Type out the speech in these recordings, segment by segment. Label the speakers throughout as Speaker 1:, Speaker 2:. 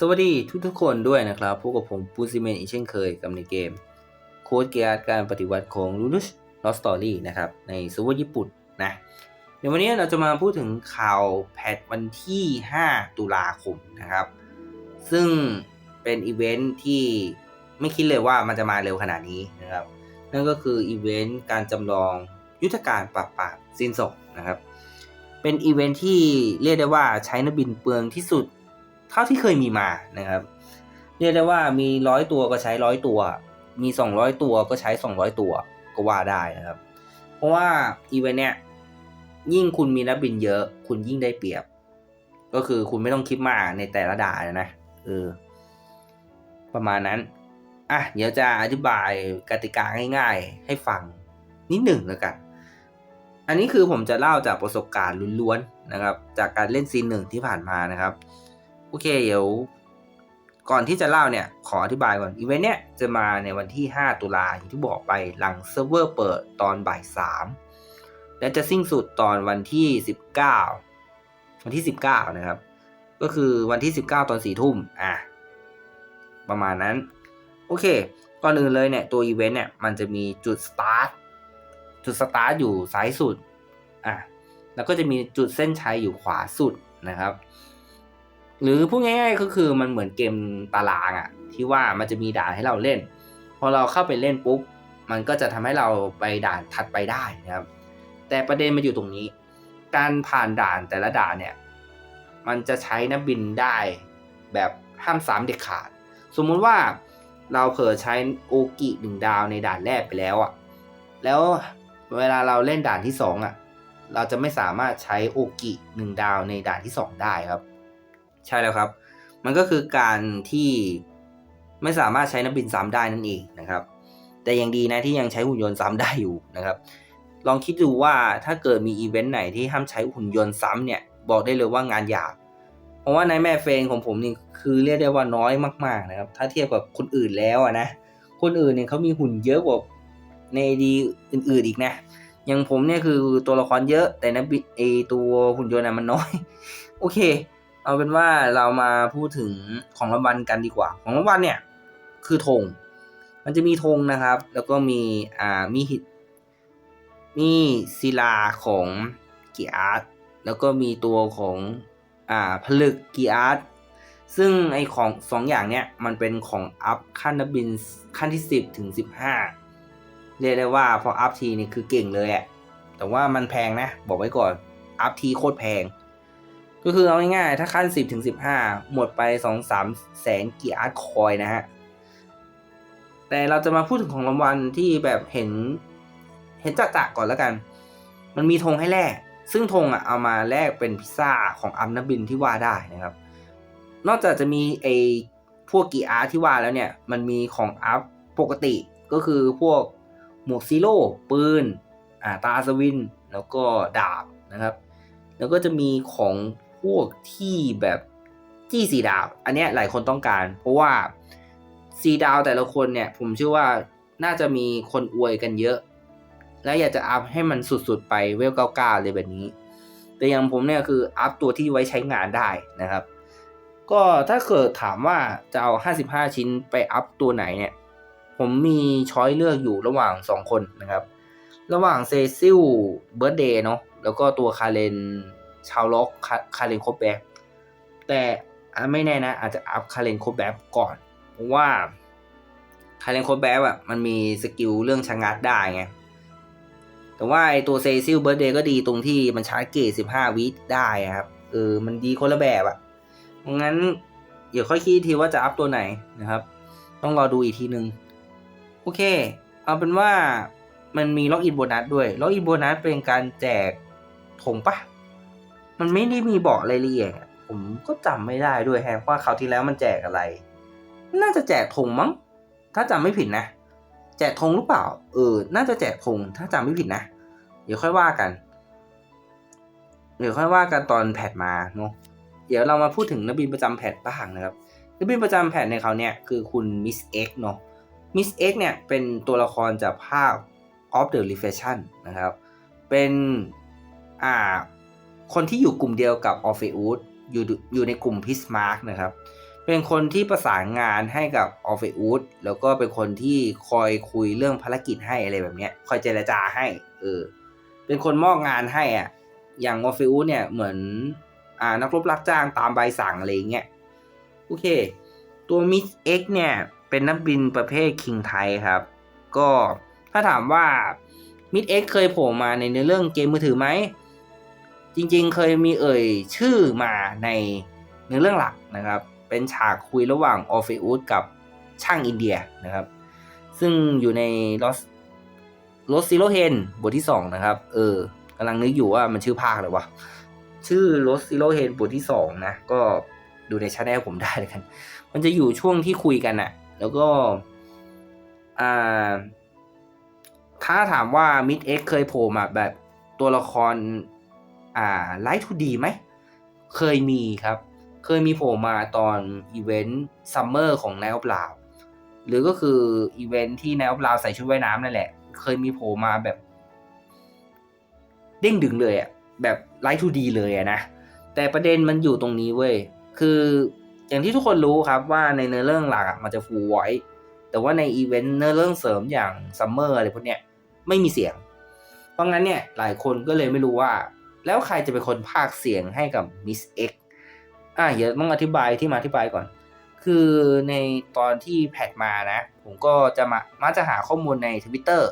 Speaker 1: สวัสดีทุกทุกๆคนด้วยนะครับพบกับผมปูซิเมนอีกเช่นเคยกับในเกม โค้ดเกียร์การปฏิวัติของลูลุชลอสตอรี่นะครับ ในซูเวอร์ญี่ปุ่นนะในวันนี้เราจะมาพูดถึงข่าวแพทวันที่ 5 ตุลาคมนะครับ ซึ่งเป็นอีเวนท์ที่ไม่คิดเลยว่ามันจะมาเร็วขนาดนี้นะครับ นั่นก็คืออีเวนต์การจำลองยุทธการปราบปรามซินศกนะครับ เป็นอีเวนท์ที่เรียกได้ว่าใช้นักบินเปลืองที่สุด เท่าที่เคยมีมานะครับ เรียกได้ว่ามีร้อยตัวก็ใช้ร้อยตัว มีสองร้อยตัวก็ใช้สองร้อยตัวก็ว่าได้นะครับ เพราะว่าอีเวนต์เนี้ยยิ่งคุณมีนักบินเยอะ คุณยิ่งได้เปรียบ ก็คือคุณไม่ต้องคิดมากในแต่ละด่านนะเออประมาณนั้นอะเดี๋ยวจะอธิบายกติกาง่าย ๆ ให้ฟังนิดหนึ่งแล้วกัน อันนี้คือผมจะเล่าจากประสบการณ์ล้วนๆนะครับ จากการเล่นซีนหนึ่งที่ผ่านมานะครับ โอเคเดี๋ยวก่อนที่จะเล่าเนี่ย ขออธิบายก่อน อีเวนต์เนี้ยจะมาในวันที่ 5 ตุลาอย่างที่บอกไปหลังเซิร์ฟเวอร์เปิดตอนบ่าย 3 และจะสิ้นสุดตอนวันที่ 19 วันที่ 19 นะครับ ก็คือวันที่ 19 ตอน4ทุ่มอะประมาณนั้น โอเค ก่อนอื่นเลยเนี่ย ตัวอีเวนต์เนี่ย มันจะมีจุดสตาร์ทจุดสตาร์ทอยู่ซ้ายสุดอะแล้วก็จะมีจุดเส้นชัยอยู่ขวาสุดนะครับ หรือพูดง่ายๆก็คือมันเหมือนเกมตารางอะที่ว่ามันจะมีด่านให้เราเล่น พอเราเข้าไปเล่นปุ๊บมันก็จะทำให้เราไปด่านถัดไปได้นะครับ แต่ประเด็นมันอยู่ตรงนี้ การผ่านด่านแต่ละด่านเนี่ยมันจะใช้นักบินได้แบบห้ามสามเด็ดขาด สมมุติว่าเราเผลอใช้โอกิหนึ่งดาวในด่านแรกไปแล้วอะแล้วเวลาเราเล่นด่านที่สองอะเราจะไม่สามารถใช้โอกิหนึ่งดาวในด่านที่สองได้ครับ ใช่แล้วครับ มันก็คือการที่ไม่สามารถใช้นักบินซ้ำได้นั่นเองนะครับ แต่ยังดีนะที่ยังใช้หุ่นยนต์ซ้ำได้อยู่นะครับ ลองคิดดูว่าถ้าเกิดมีอีเวนต์ไหนที่ห้ามใช้หุ่นยนต์ซ้ำเนี่ยบอกได้เลยว่างานยากเพราะว่าในแม่เฟนของผมนี่คือเรียกได้ว่าน้อยมากๆนะครับ ถ้าเทียบกับคนอื่นแล้วนะคนอื่นเนี่ยเขามีหุ่นเยอะกว่าในดีอื่น ๆอีกนะอย่างผมเนี่ยคือตัวละครเยอะแต่นักบินไอตัวหุ่นยนต์น่ะมันน้อย โอเค เอาเป็นว่าเรามาพูดถึงของรางวัลกันดีกว่า ของรางวัลเนี่ยคือธงมันจะมีธงนะครับ แล้วก็มีอ่ามีหิตมีศิลาของกีอาร์ตแล้วก็มีตัวของอ่าผลึกกีอาร์ตซึ่งไอของสองอย่างเนี้ยมันเป็นของอัพขั้นนักบินขั้นที่ 10 ถึง 15 เรียกได้ว่าพออัพทีนี่คือเก่งเลยอะแต่ว่ามันแพงนะ บอกไว้ก่อน อัพทีโคตรแพง ก็คือเอาง่ายๆ ถ้าขั้น 10ถึง15 หมดไป 2-3 แสนกียร์อาร์ตคอยนะฮะ แต่เราจะมาพูดถึงของรางวัลที่แบบเห็น เห็นจักๆก่อนแล้วกัน มันมีธงให้แลกซึ่งธงอะเอามาแลกเป็นพิซซ่าของอัมนบินที่ว่าได้นะครับ นอกจากจะมีไอพวกกีอาร์ที่ว่าแล้วเนี่ย มันมีของอัพปกติก็คือพวกหมวกซีโร่ปืนอ่าตาสวิน แล้วก็ดาบนะครับ แล้วก็จะมีของ พวกที่แบบจี้สีดาว อันเนี้ยหลายคนต้องการ เพราะว่าสีดาวแต่ละคนเนี่ย ผมเชื่อว่าน่าจะมีคนอวยกันเยอะ และอยากจะอัพให้มันสุดๆไปเวลเก้าเก้าเลยแบบนี้ แต่อย่างผมเนี่ยคืออัพตัวที่ไว้ใช้งานได้นะครับ ก็ถ้าเกิดถามว่าจะเอา 55 ชิ้นไปอัพตัวไหนเนี่ย ผมมีช้อยเลือกอยู่ระหว่าง 2 คนนะครับ ระหว่างเซซิลเบิร์ดเดย์เนาะแล้วก็ตัวคาเลน ชาวล็อกคาคาเลนโคบแบ็กแต่ไม่แน่นะ อาจจะอัพคาเลนโคบแบ็กก่อน เพราะว่าคาเลนโคบแบ็กอะมันมีสกิลเรื่องชะงัดได้ไง แต่ว่าไอตัวเซซิลเบิร์ดเดย์ก็ดีตรงที่มันชาร์จเกจ15วิได้อะครับเออมันดีคนละแบบอะงั้นเดี๋ยวค่อยคิดทีว่าจะอัพตัวไหนนะครับ ต้องรอดูอีกทีหนึงโอเค เอาเป็นว่ามันมีล็อกอินโบนัสด้วย ล็อกอินโบนัสเป็นการแจกธงปะ มันไม่ได้มีบอกรายละเอียดผมก็จำไม่ได้ด้วยแฮะว่าคราวที่แล้วมันแจกอะไร น่าจะแจกธงมั้ง ถ้าจำไม่ผิดนะ แจกธงหรือเปล่า เออ น่าจะแจกธงถ้าจำไม่ผิดนะ เดี๋ยวค่อยว่ากัน เดี๋ยวค่อยว่ากันตอนแพทมาเนาะ เดี๋ยวเรามาพูดถึงนักบินประจำแพทบ้างนะครับ นักบินประจำแพทในเขาเนี่ยคือคุณมิสเอ็กเนาะ มิสเอ็กเนี่ยเป็นตัวละครจากภาค of the Reflection นะครับ เป็น อ่า คนที่อยู่กลุ่มเดียวกับออ p เฟอุสอยู่อยู่ในกลุ่มพิสมาร์กนะครับ เป็นคนที่ประสานงานให้กับออฟเฟอุสแล้วก็เป็นคนที่คอยคุยเรื่องภารกิจให้อะไรแบบเนี้ย คอยเจรจาให้ เออ เป็นคนมอบงานให้อะ อย่างออฟเฟอุสเนี่ยเหมือน อ่านักรบรับจ้างตามใบสั่งอะไรเงี้ย โอเค ตัวมิสเอ็กเนี่ย เป็นนักบินประเภทคิงไทยครับ ก็ถ้าถามว่ามิดเอ็กเคยโผล่มาในเนื้อเรื่องเกมมือถือไหม จริงๆ เคยมีเอ่ยชื่อมาในเนื้อเรื่องหลักนะครับ เป็นฉากคุยระหว่างออฟฟิอุสกับช่างอินเดียนะครับ ซึ่งอยู่ใน Lost Lost Zero Hen บทที่ 2 นะครับ เออกำลังนึกอยู่ว่ามันชื่อภาคอะไรวะชื่อ Lost Zero Hen บทที่ 2 นะ ก็ดูในช anel ผมได้เลยกัน มันจะอยู่ช่วงที่คุยกันอะแล้วก็อ่าถ้าถามว่า Mid X เคยโผล่มาแบบตัวละคร อ่าไลท์ทูดีไหม เคยมีครับ เคยมีโผล่มาตอนอีเวนต์ซัมเมอร์ของ Night of l o u หรือก็คืออีเวนต์ที่ Night of l o u ใส่ชุดว่ายน้ำนั่นแหละ เคยมีโผล่มาแบบ เด้งดึงเลยอะแบบไลท์ทูดีเลยอะนะ แต่ประเด็นมันอยู่ตรงนี้เว้ย คืออย่างที่ทุกคนรู้ครับว่าในเนื้อเรื่องหลักมันจะฟูลไว้แต่ว่าในอีเวนต์เนื้อเรื่องเสริมอย่างซัมเมอร์อะไรพวกเนี้ยไม่มีเสียง เพราะงั้นเนี่ยหลายคนก็เลยไม่รู้ว่า แล้วใครจะเป็นคนพากเสียงให้กับมิสเอ็กอะเดี๋ยวต้องอธิบายที่มาอธิบายก่อน คือในตอนที่แพทมานะ ผมก็จะมามาจะหาข้อมูลในทวิตเตอร์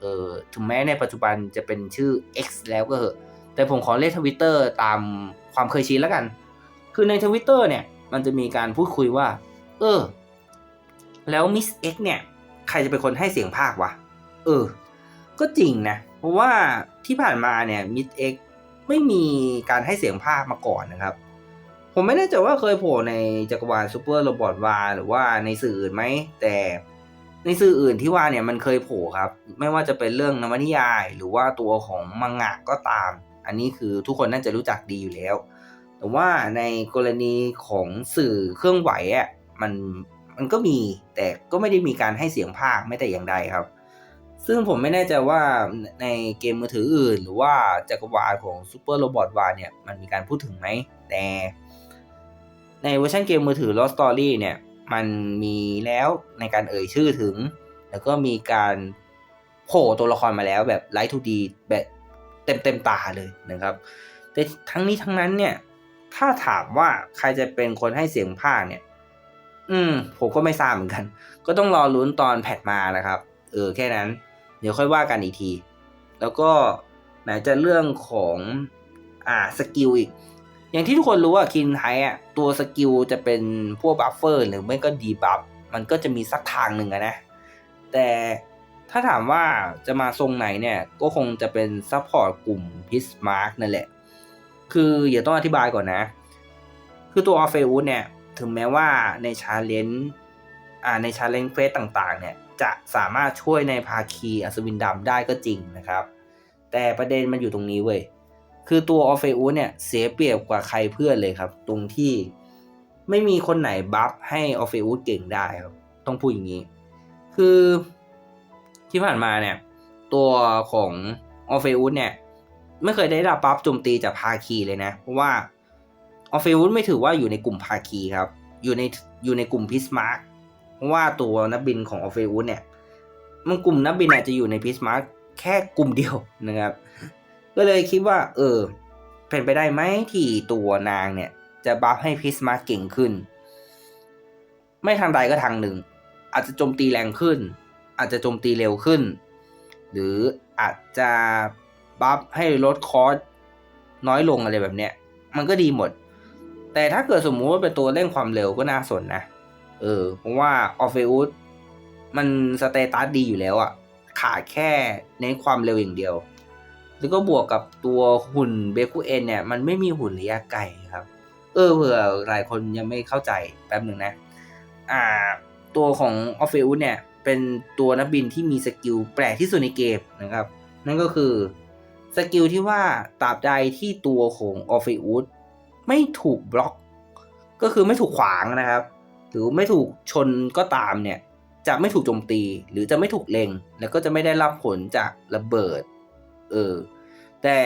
Speaker 1: เออถึงแม้ในปัจจุบันจะเป็นชื่อ X แล้วก็เหอะแต่ผมขอเรียกทวิตเตอร์ตามความเคยชินแล้วกัน คือในทวิตเตอร์เนี่ย มันจะมีการพูดคุยว่า เออ แล้วมิสเอ็กเนี่ย ใครจะเป็นคนให้เสียงภาควะ เออ ก็จริงนะ เพราะว่าที่ผ่านมาเนี่ยมิสเอ็ก ไม่มีการให้เสียงภาคมาก่อนนะครับ ผมไม่แน่ใจว่าเคยโผล่ในจักรวาลซูเปอร์โรบอทวาหรือว่าในสื่ออื่นไหม แต่ในสื่ออื่นที่ว่าเนี่ยมันเคยโผล่ครับ ไม่ว่าจะเป็นเรื่องนวนิยาย หรือว่าตัวของมังงะก็ตาม อันนี้คือทุกคนน่าจะรู้จักดีอยู่แล้ว แต่ว่าในกรณีของสื่อเครื่องไหวอะมันมันก็มีแต่ก็ไม่ได้มีการให้เสียงภาคไม่แต่อย่างใดครับ ซึ่งผมไม่แน่ใจว่าในเกมมือถืออื่น หรือว่าจักรวาลของ Super Robot War เนี่ยมันมีการพูดถึงไหม แต่ในเวอร์ชันเกมมือถือ Lost Story เนี่ยมันมีแล้วในการเอ่ยชื่อถึง แล้วก็มีการโผล่ตัวละครมาแล้วแบบไลท์ทูดีแบบเต็มเต็มตาเลยนะครับ แต่ทั้งนี้ทั้งนั้นเนี่ย ถ้าถามว่าใครจะเป็นคนให้เสียงภาคเนี่ย อืม ผมก็ไม่ทราบเหมือนกัน ก็ต้องรอลุ้นตอนแพทมานะครับ เออแค่นั้น ดี๋ยวค่อยว่ากันอีกที แล้วก็ไหนจะเรื่องของอ่าสกิลอีก อย่างที่ทุกคนรู้ว่าคินไทอะตัวสกิลจะเป็นพวกบัฟเฟอร์หรือไม่ก็ดีบัฟมันก็จะมีสักทางหนึ่งนะ แต่ถ้าถามว่าจะมาทรงไหนเนี่ย ก็คงจะเป็นซัพพอร์ตกลุ่มพิสมาร์กนั่นแหละ คืออย่าต้องอธิบายก่อนนะ คือตัวออฟเฟอุสเนี่ย ถึงแม้ว่าในชาเลนจ์อ่าในชาเลนจ์เฟสต่างๆ เนี่ย จะสามารถช่วยในภาคีอัศวินดำได้ก็จริงนะครับ แต่ประเด็นมันอยู่ตรงนี้เว้ยคือตัวออฟเฟอุสเนี่ยเสียเปรียบกว่าใครเพื่อนเลยครับ ตรงที่ไม่มีคนไหนบัฟให้ออฟเฟอุสเก่งได้ครับ ต้องพูดอย่างนี้ คือที่ผ่านมาเนี่ย ตัวของออฟเฟอุสเนี่ย ไม่เคยได้รับบัฟโจมตีจากภาคีเลยนะ เพราะว่าออฟเฟอุสไม่ถือว่าอยู่ในกลุ่มภาคีครับ อยู่ในอยู่ในกลุ่มพิสมาร์ก ว่าตัวนักบินของออฟเฟอุสเนี่ยมันกลุ่มนักบินอาจจะอยู่ในพิสมาร์กแค่กลุ่มเดียวนะครับ ก็เลยคิดว่า เออ เป็นไปได้ไหมที่ตัวนางเนี่ย จะบัฟให้พิสมาร์กเก่งขึ้น ไม่ทางใดก็ทางหนึ่ง อาจจะโจมตีแรงขึ้น อาจจะโจมตีเร็วขึ้น หรืออาจจะบัฟให้ลดคอสน้อยลงอะไรแบบเนี้ย มันก็ดีหมด แต่ถ้าเกิดสมมุติว่าเป็นตัวเร่งความเร็วก็น่าสนนะ เออเพราะว่าออฟเฟอุสมันสเตตัสดีอยู่แล้วอะขาดแค่เน้นความเร็วอย่างเดียว แล้วก็บวกกับตัวหุ่นเบคูเอนเนี่ย มันไม่มีหุ่นระยะไกลครับ เออเผื่อหลายคนยังไม่เข้าใจแป๊บหนึ่งนะ อ่า ตัวของออฟเฟอุสเนี่ย เป็นตัวนักบินที่มีสกิลแปลกที่สุดในเกมนะครับ นั่นก็คือสกิลที่ว่าตราบใดที่ตัวของออฟเฟอุสไม่ถูกบล็อก ก็คือไม่ถูกขวางนะครับ หรือไม่ถูกชนก็ตามเนี่ยจะไม่ถูกโจมตีหรือจะไม่ถูกเล็ง แล้วก็จะไม่ได้รับผลจากระเบิด เออ แต่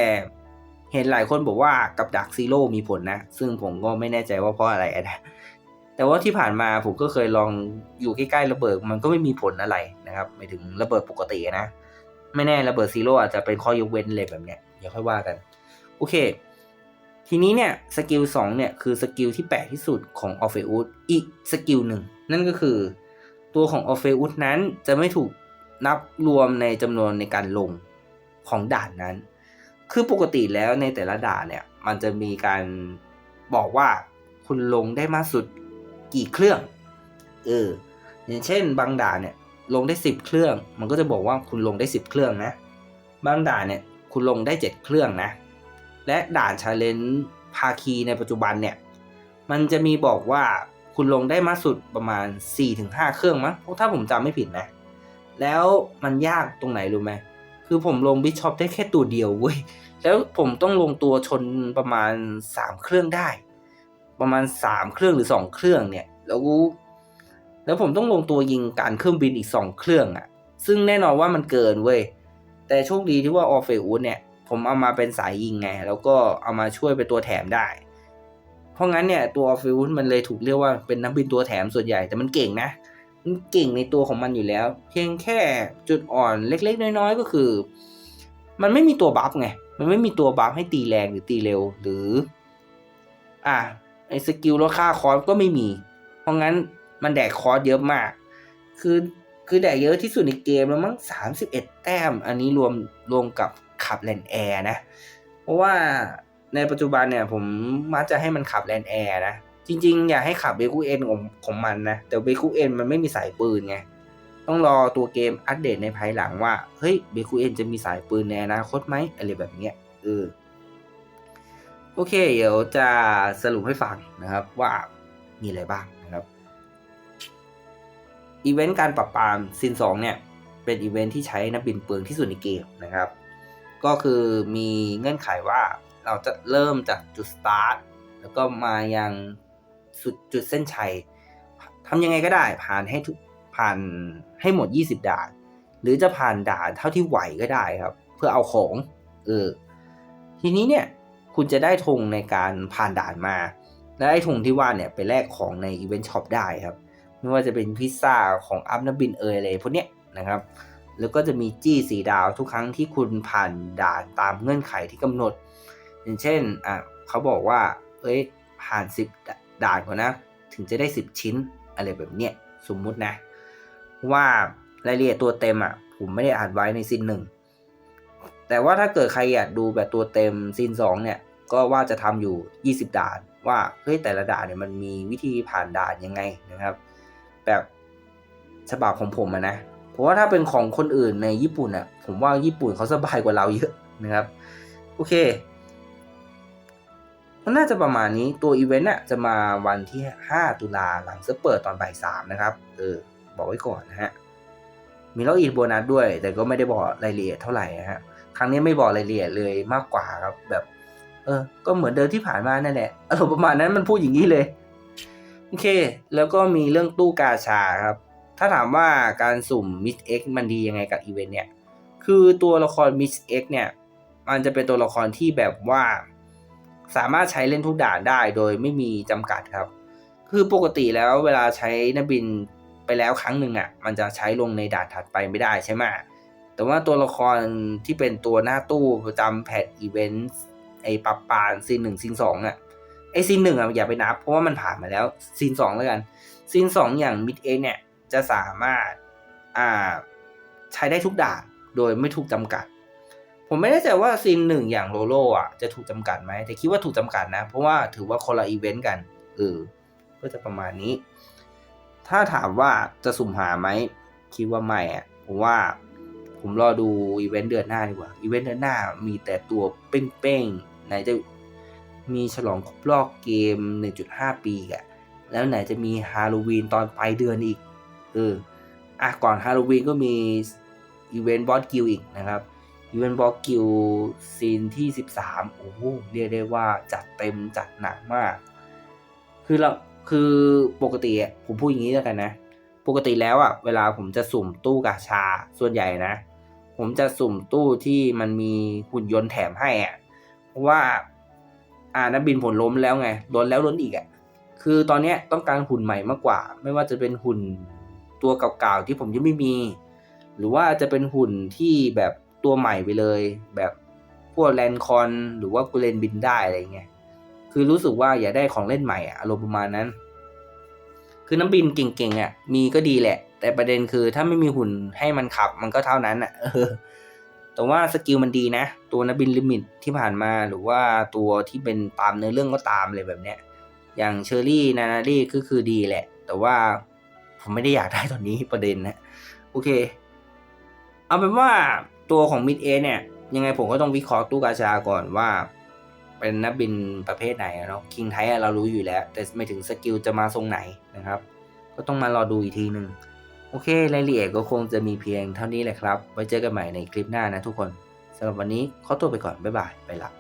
Speaker 1: เห็นหลายคนบอกว่ากับดักซีโร่มีผลนะ ซึ่งผมก็ไม่แน่ใจว่าเพราะอะไรนะ แต่ว่าที่ผ่านมาผมก็เคยลองอยู่ใกล้ๆระเบิดมันก็ไม่มีผลอะไรนะครับหมายถึงระเบิดปกตินะ ไม่แน่ระเบิดซีโร่อาจจะเป็นข้อยกเว้นเลยแบบเนี้ยเดี๋ยวค่อยว่ากัน โอเค ทีนี้เนี่ยสกิลสองเนี่ยคือสกิลที่แปลกที่สุดของออฟเฟอุสอีกสกิลหนึ่งนั่นก็คือ ตัวของออฟเฟอุสนั้นจะไม่ถูกนับรวมในจำนวนในการลงของด่านนั้น คือปกติแล้วในแต่ละด่านเนี่ยมันจะมีการบอกว่าคุณลงได้มากสุดกี่เครื่องเอออย่างเช่น บางด่านเนี่ยลงได้สิบเครื่อง มันก็จะบอกว่าคุณลงได้สิบเครื่องนะ บางด่านเนี่ยคุณลงได้เจ็ดเครื่องนะ และด่านชาเลนจ์ภาคีในปัจจุบันเนี่ย มันจะมีบอกว่าคุณลงได้มากสุดประมาณ 4-5 เครื่องมั้งถ้าผมจำไม่ผิดนะ แล้วมันยากตรงไหนรู้ไหมคือผมลงบิชอปได้แค่ตัวเดียวเว้ย แล้วผมต้องลงตัวชนประมาณ 3 เครื่องได้ ประมาณ 3 เครื่องหรือ 2 เครื่องเนี่ย แล้วแล้วผมต้องลงตัวยิงการเครื่องบินอีก 2 เครื่องอะ่ะ ซึ่งแน่นอนว่ามันเกินเว้ย แต่โชคดีที่ว่าออฟเฟอุสเนี่ย ผมเอามาเป็นสายยิงไง แล้วก็เอามาช่วยเป็นตัวแถมได้ เพราะงั้นเนี่ยตัวออฟเฟอุสมันเลยถูกเรียกว่าเป็นนักบินตัวแถมส่วนใหญ่แต่มันเก่งนะมันเก่งในตัวของมันอยู่แล้ว เพียงแค่จุดอ่อนเล็กๆ น้อยๆ ก็คือ มันไม่มีตัวบัฟไงมันไม่มีตัวบัฟให้ตีแรงหรือตีเร็วหรือ อะไอ้สกิลลดค่าคอร์สก็ไม่มี เพราะงั้นมันแดกคอร์สเยอะมาก คือคือแดกเยอะที่สุดในเกมแล้วมั้งสามสิบเอ็ดแต้ม อันนี้รวมรวมกับ ขับแลนแอร์นะ เพราะว่าในปัจจุบันเนี่ยผมมักจะให้มันขับแลนแอร์นะ จริงๆ อยากให้ขับเบคูเอ็นของของมันนะ แต่เบคูเอ็นมันไม่มีสายปืนไง ต้องรอตัวเกมอัปเดตในภายหลังว่า เฮ้ยเบคูเอ็นจะมีสายปืนในอนาคตไหมอะไรแบบเนี้ยเออโอเค เดี๋ยวจะสรุปให้ฟังนะครับว่ามีอะไรบ้างนะครับอีเวนต์การปรับปรามซินสองเนี่ย เป็นอีเวนต์ที่ใช้นักบินเปลืองที่สุดในเกมนะครับ ก็คือมีเงื่อนไขว่าเราจะเริ่มจากจุดสตาร์ทแล้วก็มายังสุดจุดเส้นชัยทำยังไงก็ได้ผ่านให้ทุกผ่านให้หมด 20 ด่าน หรือจะผ่านด่านเท่าที่ไหวก็ได้ครับ เพื่อเอาของเออทีนี้เนี่ยคุณจะได้ธงในการผ่านด่านมา และไอ้ธงที่ว่าเนี่ยไปแลกของในอีเวนต์ช็อปได้ครับ ไม่ว่าจะเป็นพิซซ่าของอัพนักบินเอยอะไรพวกเนี้ยนะครับ แล้วก็จะมีจี้สีดาวทุกครั้งที่คุณผ่านด่านตามเงื่อนไขที่กำหนด อย่างเช่นอะเขาบอกว่า เอ้ยผ่าน 10 ด่านก่อนนะ ถึงจะได้ 10 ชิ้นอะไรแบบเนี้ยสมมุตินะ ว่ารายละเอียดตัวเต็มอะผมไม่ได้อ่านไว้ในซินหนึ่งแต่ว่าถ้าเกิดใครอยากดูแบบตัวเต็มซินสองเนี่ยก็ว่าจะทำอยู่ 20 ด่าน ว่าเฮ้ยแต่ละด่านเนี่ยมันมีวิธีผ่านด่านยังไงนะครับ แบบฉบับของผมะนะ ราะว่าถ้าเป็นของคนอื่นในญี่ปุ่นอะผมว่าญี่ปุ่นเขาสบายกว่าเราเยอะนะครับ โอเคมันน่าจะประมาณนี้ตัวอีเวนต์อะจะมาวันที่ 5 ตุลาหลังจะเปิดตอนบ่ายสามนะครับ เออ บอกไว้ก่อนนะฮะ มีล็อกอินโบนัสด้วย แต่ก็ไม่ได้บอกรายละเอียดเท่าไหร่นะฮะ ครั้งนี้ไม่บอกรายละเอียดเลยมากกว่าครับ แบบ เออ ก็เหมือนเดิมที่ผ่านมานั่นแหละอารมณ์ประมาณนั้นมันพูดอย่างนี้เลย โอเค แล้วก็มีเรื่องตู้กาชาครับ ถ้าถามว่าการสุ่มมิสเอ็กมันดียังไงกับอีเวนต์เนี่ย คือตัวละครมิสเอ็กเนี่ย มันจะเป็นตัวละครที่แบบว่า สามารถใช้เล่นทุกด่านได้โดยไม่มีจำกัดครับ คือปกติแล้วเวลาใช้นักบินไปแล้วครั้งหนึ่งอะ มันจะใช้ลงในด่านถัดไปไม่ได้ใช่ไหมแต่ว่าตัวละครที่เป็นตัวหน้าตู้ประจำแพทอีเวนต์ไอปับปานซีนหนึ่งซีนสองอะไอซีนหนึ่งอะอย่าไปนับเพราะว่ามันผ่านมาแล้วซีนสองแล้วกันซีนสองอย่างมิดเอเนี่ย จะสามารถใช้ได้ทุกด่านโดยไม่ถูกจำกัด ผมไม่แน่ใจว่าซีนหนึ่งอย่างโลโลอะจะถูกจำกัดไหมแต่คิดว่าถูกจำกัดนะ เพราะว่าถือว่าคนละอีเวนต์กันเออก็จะประมาณนี้ ถ้าถามว่าจะสุ่มหาไหมคิดว่าไม่อะผมว่าผมรอดูอีเวนต์เดือนหน้าดีกว่า อีเวนต์เดือนหน้ามีแต่ตัวเป้งๆไหนจะมีฉลองครบรอบเกม 1.5 ปีอะแล้วไหนจะมีฮาโลวีนตอนปลายเดือนอีก อออะก่อนฮาโลวีนก็มีอีเวนต์บอสกิลอีกนะครับอีเวนต์บอสกิลซีนที่ 13 โอ้โหเรียกได้ว่าจัดเต็มจัดหนักมาก คือเราคือปกติผมพูดอย่างนี้แล้วกันนะ ปกติแล้วอะ เวลาผมจะสุ่มตู้กาชาส่วนใหญ่นะ ผมจะสุ่มตู้ที่มันมีหุ่นยนต์แถมให้อะเพราะว่า อ่านักบินผลล้มแล้วไงล้นแล้วล้นอีกอะคือตอนเนี้ยต้องการหุ่นใหม่มากกว่า ไม่ว่าจะเป็นหุ่น ตัวเก่าๆที่ผมยังไม่มี หรือว่าจะเป็นหุ่นที่แบบตัวใหม่ไปเลย แบบพวกแลนคอนหรือว่ากูเลนบินได้อะไรเงี้ยคือรู้สึกว่าอยากได้ของเล่นใหม่อารมณ์ประมาณนั้น คือน้ำบินเก่งๆอะมีก็ดีแหละ แต่ประเด็นคือถ้าไม่มีหุ่นให้มันขับมันก็เท่านั้นอะแต่ว่าสกิลมันดีนะ ตัวนักบินลิมิตที่ผ่านมาหรือว่าตัวที่เป็นตามเนื้อเรื่องก็ตามเลยแบบเนี้ยอย่างเชอรี่นานารี่ก็คือดีแหละ แต่ว่า ผมไม่ได้อยากได้ตอนนี้ประเด็นนะโอเค เอาเป็นว่าตัวของมิดเอเนี่ย ยังไงผมก็ต้องวิเคราะห์ตู้กาชาก่อนว่า เป็นนักบินประเภทไหนเนาะคิงไทยเรารู้อยู่แล้ว แต่ไม่ถึงสกิลจะมาทรงไหนนะครับ ก็ต้องมารอดูอีกทีหนึ่งโอเครายละเอียดก็คงจะมีเพียงเท่านี้แหละครับ ไว้เจอกันใหม่ในคลิปหน้านะทุกคนสำหรับวันนี้ขอตัวไปก่อน บ๊ายบาย ไปละ